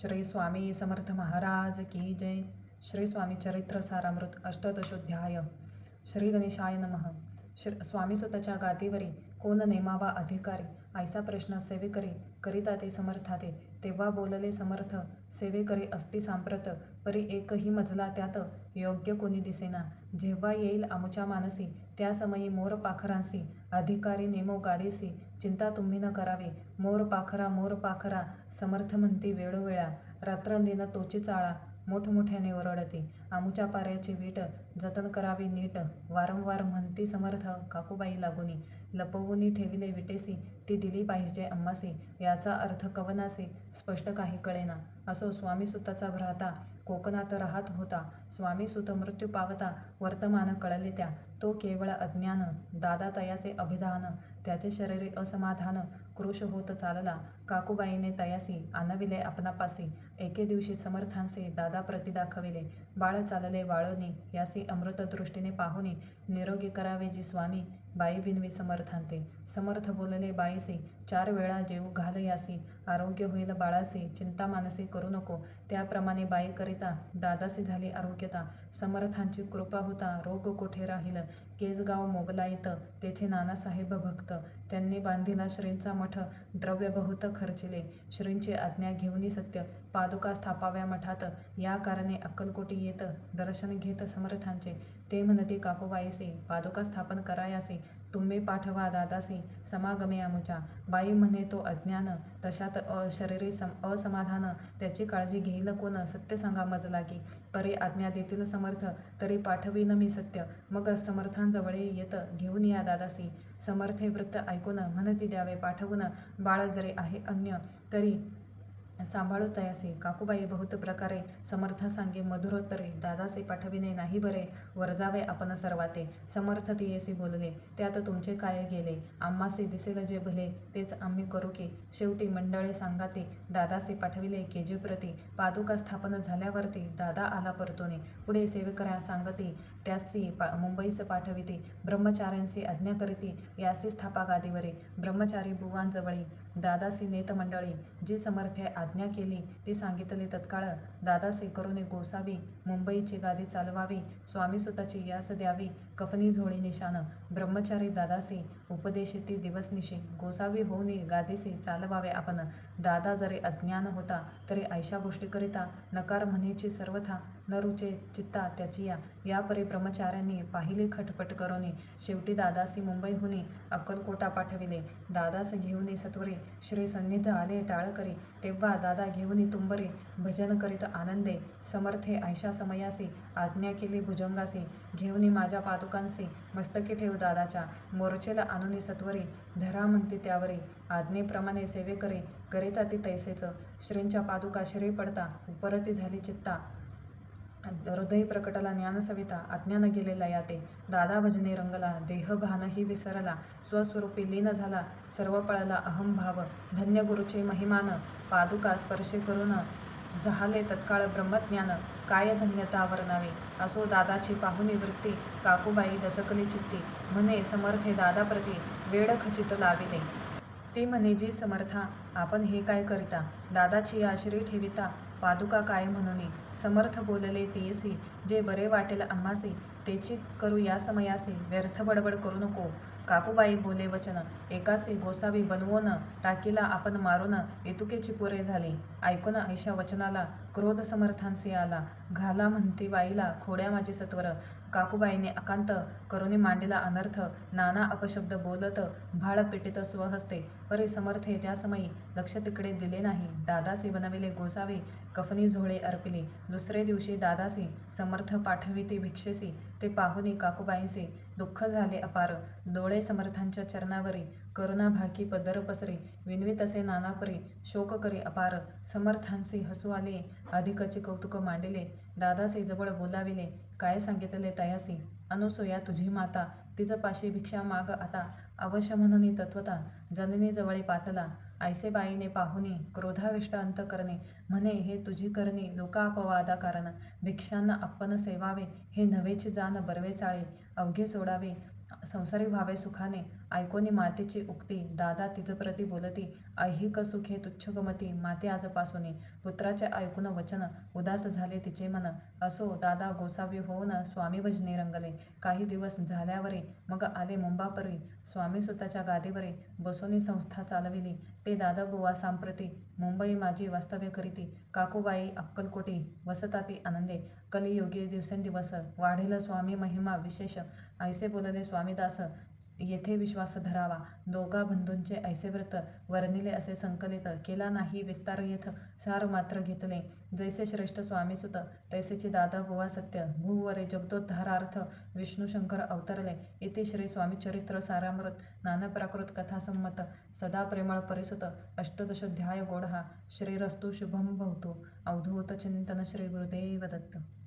श्री स्वामी समर्थ महाराज की जय. श्री स्वामी चरित्र सारामृत अष्टदशोध्याय. श्री गणेशाय नमः. श्री स्वामी स्वतःच्या गादीवरी कोण नेमावा अधिकारी ऐसा प्रश्न सेवेकरी करिता ते समर्थाते तेव्हा बोलले समर्थ सेवेकरी असती सांप्रत परी एकही मजला त्यात योग्य कोणी दिसेना. जेव्हा येईल आमुच्या मानसी त्या समयी मोर पाखरांसी अधिकारी नेमो गादीसी चिंता तुम्ही न करावी. मोर पाखरा मोर पाखरा समर्थ म्हणती वेळोवेळा. रात्रंदिन तोची चाळा मोठमोठ्याने ओरडते. आमुच्या पाऱ्याची वीट जतन करावी नीट. वारंवार म्हणती समर्थ काकूबाई लागुनी. लपवूनी ठेविले विटेसी ती दिली पाहिजे अम्मासी याचा अर्थ कवनासे स्पष्ट काही कळेना. असो स्वामी सुताचा भ्राता कोकणात राहत होता. स्वामी सुत मृत्यू पावता वर्तमान कळले त्या. तो केवळ अज्ञान दादा तयाचे अभिधान त्याचे शरीरी असमाधान क्रोश होत चालला. काकूबाईने तयासी आणविले आपणापासी. एके दिवशी समर्थांसे दादा प्रति दाखविले. बाळ चालले वाळोनी यासी अमृत दृष्टीने पाहुणे. निरोगी करावे जी स्वामी बाई विनवी समर्थांते. समर्थ बोलले बाई बाईसी चार वेळा जेव घाल यासी आरोग्य होईल बाळासी. चिंता मानसी करू नको. त्याप्रमाणे बाईकरिता दादासी झाली आरोग्यता. समर्थांची कृपा होता. रोग कोठे राहील? केजगाव मोगलाईत. तेथे नानासाहेब भक्त. त्यांनी बांधिला श्रींचा मठ द्रव्य बहुत खर्चिले. श्रींची आज्ञा घेऊनी सत्य. पादुका स्थापाव्या मठात. या कारणे अक्कलकोटी येत दर्शन घेत समर्थांचे. ते म्हणते काकोबाईसे पादुका स्थापन करायासे. तुम्ही पाठवा दादासी समागमे आमुच्या. बाई म्हणे तो अज्ञान तशात शरीरी सम असमाधान त्याची काळजी घेईल कोण? सत्य सांगा मजला की. परी आज्ञा देतील समर्थ तरी पाठवीन मी सत्य. मग समर्थांजवळ येत घेऊन या दादासी. समर्थे वृत्त ऐकून म्हणती द्यावे पाठवून बाळ जरी आहे अन्य तरी सांभाळू असे काकूबाई बहुत प्रकारे समर्थ सांगे मधुरोत्तरे दादासे पाठविणे नाही बरे वरजावे आपण सर्वाते समर्थ तियेसी बोलले त्यात तुमचे काय गेले आम्हासे दिसेल जे भले तेच आम्ही करू की शेवटी मंडळे सांगाते दादासे पाठविले केजीप्रती पादुका स्थापन झाल्यावरती दादा आला परतोने पुढे सेवेकऱ्या सांगते त्यासी पा मुंबईस पाठविते ब्रह्मचार्यांसी आज्ञा करीती यासी स्थापा गादीवरे ब्रह्मचारी बुवांजवळी दादासी नेत मंडळी जी समर्थ्या आज्ञा केली ती सांगितले तत्काळ दादासी करुणे गोसावी मुंबईची गादी चालवावी स्वामीसुताची यास द्यावी कफनी झोळी निशान ब्रह्मचारी दादासी उपदेशिती दिवसनिशी गोसावी होऊनी गादीसी चालवावे आपण. दादा जरी अज्ञान होता तरी ऐशा गोष्टीकरिता नकार म्हणेची सर्वथा न रुचे चित्ता त्याची या यापरी ब्रह्मचाऱ्यांनी पाहिले खटपट करोनी शेवटी दादासी मुंबईहुनी अक्कलकोटा पाठविले. दादास घेऊन सत्वरे श्री सन्निध आले टाळ करी तेव्हा दादा घेऊन तुंबरे भजन करीत आनंदे. समर्थे ऐशा समयासी आज्ञा केली भुजंगासी. घेऊन माझ्या पादुकांसी मस्तकी ठेव दादाच्या. मोर्चेला आणून सत्वरे धरा म्हणते त्यावरी. आज्ञेप्रमाणे सेवे करे करिता ती तैसेच. श्रींच्या पादुका श्री पडता उपरती झाली चित्ता. हृदय प्रकटला ज्ञानसविता अज्ञान गेलेला याते. दादा भजने रंगला देहभानही विसरला स्वस्वरूपी लीन झाला सर्व पळला अहंभाव. धन्य गुरुचे महिमान पादुका स्पर्श करून झाले तत्काळ ब्रह्मज्ञान. काय धन्यता वर्णावे? असो दादाची पाहुणी वृत्ती काकूबाई दचकली चित्ती. म्हणे समर्थे दादाप्रती वेळ खचित लाविले. ती म्हणे जी समर्था आपण हे काय करिता? दादाची आश्रय ठेविता? पादुका काय म्हणून? समर्थ बोलले तेसी. जे बरे वाटेल आम्हासी तेची करू या समयासे. व्यर्थ बडबड करू नको. काकूबाई बोले वचन एकासी गोसावी बनवून टाकीला आपण मारून एतुकेची पुरे झाली. ऐकून ऐशा वचनाला क्रोध समर्थांसी आला. घाला म्हणती बाईला खोड्या माझे सत्वर. काकूबाईने अकांत करुणी मांडीला अनर्थ नाना अपशब्द बोलत भाळ पेटीत स्वहस्ते. परी समर्थे त्या समयी लक्ष तिकडे दिले नाही. दादासी बनविले गोसावी कफनी झोळे अर्पिले. दुसरे दिवशी दादासी समर्थ पाठविते भिक्षेसी ते पाहुनी काकूबाईंचे दुःख झाले अपार. डोळे समर्थांच्या चरणावरी करुणा भाकी पदर पसरे विनवीत असे नानापरी शोक करे अपार. समर्थांसी हसू आले अधिकचे कौतुक मांडिले दादासी जवळ बोलाविले काय सांगितले तयासी? अनुसूया तुझी माता तिचं पाशी भिक्षा माग आता अवश्य म्हणून तत्वता जननी जवळी पातला ऐसेबाईने पाहुणे क्रोधाविष्ट अंत करणे म्हणे हे तुझी करणे लोकापवादा कारण. भिक्षांना आपण सेवावे हे नव्हेची जाण बरवे चाळे. अवघे सोडावे संसारी व्हावे सुखाने. ऐकोनी मातेची उक्ती दादा तिजप्रती बोलती ऐहिक सुखे तुच्छ गमती? माते आजपासून पुत्राचे ऐकून वचन उदास झाले तिचे मन. असो दादा गोसावी होऊन स्वामी भजनी रंगले. काही दिवस झाल्यावरी मग आले मुंबापरी. स्वामी सुताच्या गादीवरी बसोनी संस्था चालविली. ते दादा बुवा सांप्रती मुंबई माझी वास्तव्य करीती. काकूबाई अक्कलकोटी वसताती आनंदे. कलियोगी दिवसेंदिवस वाढेल स्वामी महिमा विशेष. ऐसे बोलले स्वामीदास येथे विश्वास धरावा. दोघा बंधूंचे ऐसे व्रत वर्णिले असे संकलित. केला नाही विस्तार येथ सार मात्र घेतले. जैसे श्रेष्ठ स्वामीसुत तैसेचे दादा बुवा सत्य. भूवरे जगदोद्धारार्थ विष्णू शंकर अवतरले. इथे श्री स्वामी चरित्र सारामृत नानप्राकृत कथासंमत सदा प्रेमळ परिसुत अष्टदशोध्याय गोढा. श्रीरस्तु शुभम भवतो. अवधूत चिंतन श्री गुरुदेव दत्त.